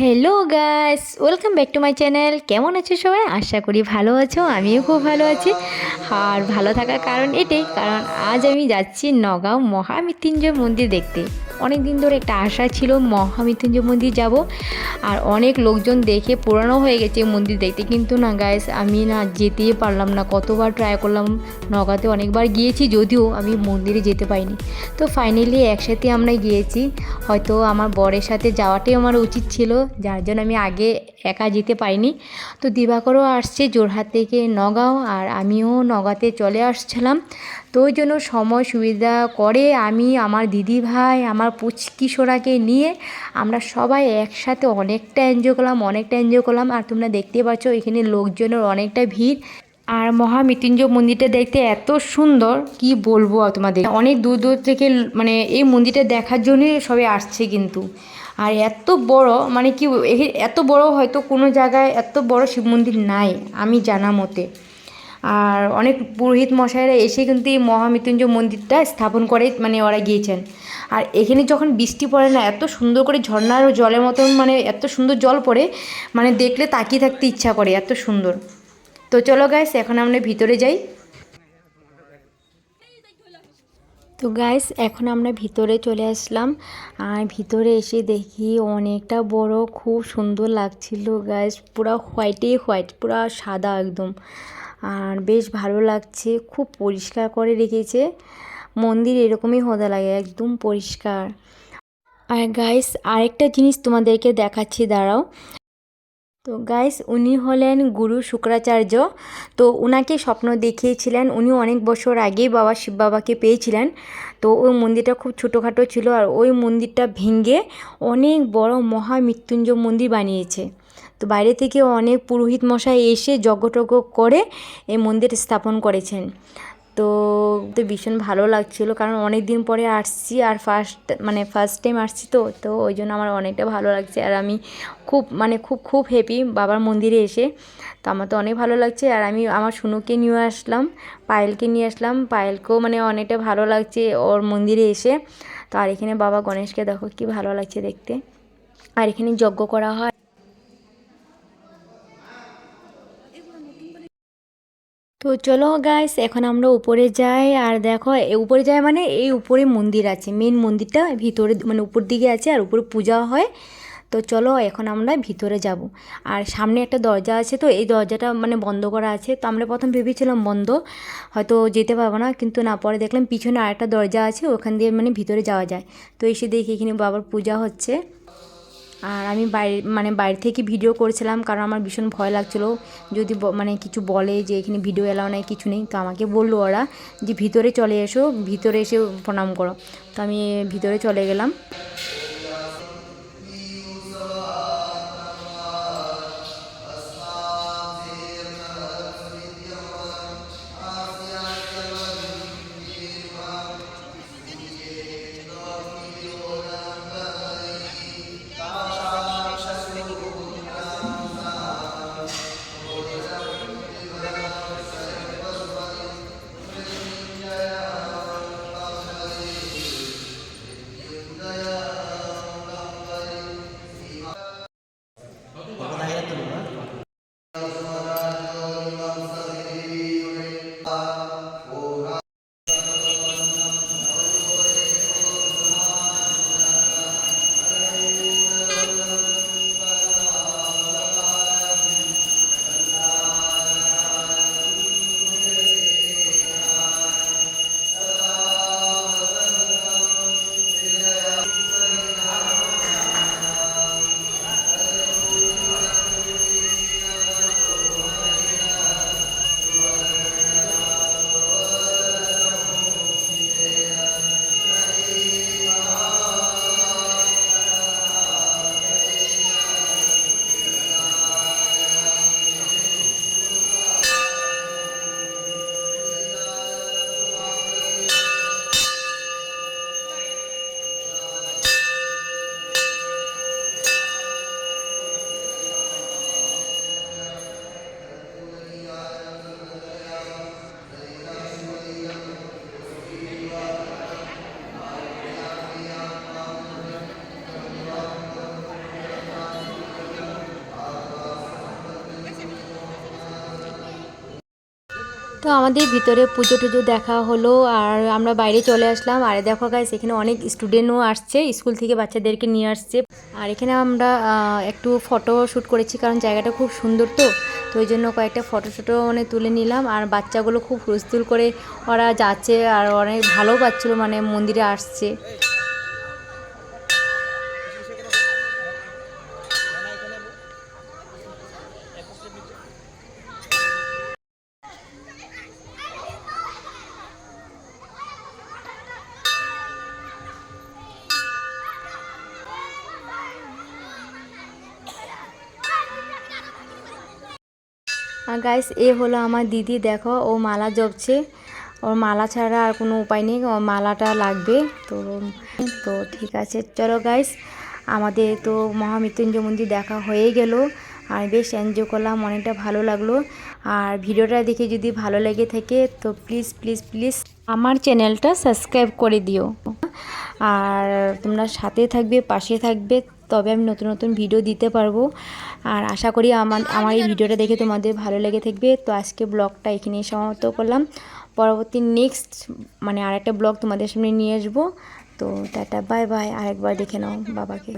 Hello guys welcome back to my channel কেমন আছো সবাই? আশা করি ভালো আছো, আমিও খুব ভালো আছি। আর ভালো থাকার কারণ এটাই, কারণ আজ আমি যাচ্ছি নগাঁও মহামৃত্যুঞ্জয় মন্দির দেখতে। অনেক দিন ধরে একটা আশা ছিল মহামৃত্যুঞ্জয় মন্দির যাব, আর অনেক লোকজন দেখে পুরানো হয়ে গেছে মন্দির দেখতে। কিন্তু না গাইস আমি না যেতেই পারলাম না। কতবার ট্রাই করলাম, নগাঁতে অনেকবার গিয়েছি, যদিও আমি মন্দিরে যেতে পাইনি তো ফাইনালি একসাথে আমরা গিয়েছি। হয়তো আমার বরের সাথে যাওয়াটাই আমার উচিত ছিল। যার জন্য আমি আগে একা যেতে পাইনি তো দিবাকরও আসছে জোরহাট থেকে নগাঁও আর আমিও নগাঁতে চলে আসছিলাম। তো ওই জন্য সময় সুবিধা করে আমি, আমার দিদি ভাই, আমার পুচকিশোরাকে নিয়ে আমরা সবাই একসাথে অনেকটা এনজয় করলাম, অনেকটা এনজয় করলাম। আর তোমরা দেখতে পাচ্ছ এখানে লোকজনের অনেকটা ভিড়। আর মহামৃত্যুঞ্জয় মন্দিরটা দেখতে এত সুন্দর, কি বলব তোমাদের? অনেক দূর দূর থেকে মানে এই মন্দিরটা দেখার জন্যই সবাই আসছে কিন্তু। আর এত বড় মানে কি এত বড় হয়তো কোনো জায়গায় এত বড় শিব মন্দির নাই, আমি জানা মতে। আর অনেক পুরোহিত মশাইরা এসে কিন্তু এই মহামৃত্যুঞ্জয় মন্দিরটা স্থাপন করে মানে ওরা গিয়েছেন। আর এখানে যখন বৃষ্টি পড়ে না, এত সুন্দর করে ঝর্ণার জলের মতন মানে এত সুন্দর জল পড়ে মানে দেখলে তাকিয়ে থাকতে ইচ্ছা করে, এত সুন্দর। তো চলো গাইস এখন আমরা ভিতরে যাই। তো গাইস এখন আমরা ভিতরে চলে আসলাম। আর ভিতরে এসে দেখি অনেকটা বড়, খুব সুন্দর লাগছিল গাইস পুরো হোয়াইটে হোয়াইট পুরো সাদা একদম। আর বেশ ভালো লাগছে, খুব পরিষ্কার করে রেখেছে। মন্দির এরকমই হতে লাগে, একদম পরিষ্কার। আর গাইস আরেকটা জিনিস তোমাদেরকে দেখাচ্ছি, দাঁড়াও। তো গাইস উনি হলেন গুরু শুক্রাচার্য। তো উনাকে স্বপ্ন দেখিয়েছিলেন। উনি অনেক বছর আগেই বাবা শিব বাবাকে পেয়েছিলেন। তো ওই মন্দিরটা খুব ছোটোখাটো ছিল আর ওই মন্দিরটা ভেঙে অনেক বড় মহামৃত্যুঞ্জয় মন্দির বানিয়েছে। তো বাইরে থেকে অনেক পুরোহিত মশাই এসে যজ্ঞটজ্ঞ করে এই মন্দির স্থাপন করেছেন। তো তো ভীষণ ভালো লাগছিল। কারণ অনেক দিন পরে আসছি আর ফার্স্ট মানে ফার্স্ট টাইম আসছি তো তো ওই জন্য আমার অনেকটা ভালো লাগছে। আর আমি খুব মানে খুব খুব হ্যাপি বাবার মন্দিরে এসে। তো আমার তো অনেক ভালো লাগছে। আর আমি আমার শুনুকে নিয়ে আসলাম, পায়েলকে নিয়ে আসলাম। পায়েলকেও মানে অনেকটা ভালো লাগছে ওর মন্দিরে এসে। তো আর এখানে বাবা গণেশকে দেখো কি ভালো লাগছে দেখতে। আর এখানে যজ্ঞ করা হয়। তো চলো গাইস এখন আমরা উপরে যাই। আর দেখো উপরে যাই মানে এই উপরে মন্দির আছে। মেন মন্দিরটা ভিতরে মানে উপর দিকে আছে আর উপরে পূজা হয়। তো চলো, এখন আমরা ভিতরে যাব। আর সামনে একটা দরজা আছে তো, এই দরজাটা মানে বন্ধ করা আছে। তো আমরা প্রথম ভেবেছিলাম বন্ধ, হয়তো যেতে পারব না। কিন্তু না, পরে দেখলাম পিছনে আরেকটা দরজা আছে, ওখান দিয়ে মানে ভিতরে যাওয়া যায়। তো এসে দেখি এখানে বাবার পূজা হচ্ছে। আর আমি বাইরে মানে বাইরে থেকে ভিডিও করেছিলাম কারণ আমার ভীষণ ভয় লাগছিল। যদি মানে কিছু বলে যে এখানে ভিডিও এলাও নাই, কিছু নেই, তো আমাকে বলল ওরা যে ভিতরে চলে এসো, ভিতরে এসে প্রণাম করো। তো আমি ভিতরে চলে গেলাম। তো আমাদের ভিতরে পুজো টুজো দেখা হলো আর আমরা বাইরে চলে আসলাম। আর দেখো গাইস এখানে অনেক স্টুডেন্টও আসছে স্কুল থেকে বাচ্চাদেরকে নিয়ে আসছে। আর এখানে আমরা একটু ফটো শ্যুট করেছি কারণ জায়গাটা খুব সুন্দর তো তো ওই জন্য কয়েকটা ফটো শ্যুটও মানে তুলে নিলাম। আর বাচ্চাগুলো খুব হুলস্থুল করে ওরা যাচ্ছে আর অনেক ভালো পাচ্ছিলো মানে মন্দিরে আসছে। আর গাইস এ হলো আমার দিদি, দেখো, ও মালা জপছে। ওর মালা ছাড়া আর কোনো উপায় নেই ও মালাটা লাগবে। তো তো ঠিক আছে, চলো গাইস আমাদের তো মহামৃত্যুঞ্জয় মন্দির দেখা হয়ে গেল। আর বেশ এনজয় করলাম, অনেকটা ভালো লাগল। আর ভিডিওটা দেখে যদি ভালো লেগে থাকে, তো প্লিজ প্লিজ প্লিজ আমার চ্যানেলটা সাবস্ক্রাইব করে দিও। আর তোমরা সাথে থাকবে, পাশে থাকবে তবে আমি নতুন নতুন ভিডিও দিতে পারব। আর আশা করি আমার আমার এই ভিডিওটা দেখে তোমাদের ভালো লেগে থাকবে। তো আজকে ব্লগটা এখানেই সমাপ্ত করলাম। পরবর্তী নেক্সট মানে আর একটা ব্লগ তোমাদের সামনে নিয়ে আসব। তো টাটা বাই বাই আরেকবার দেখে নাও বাবাকে।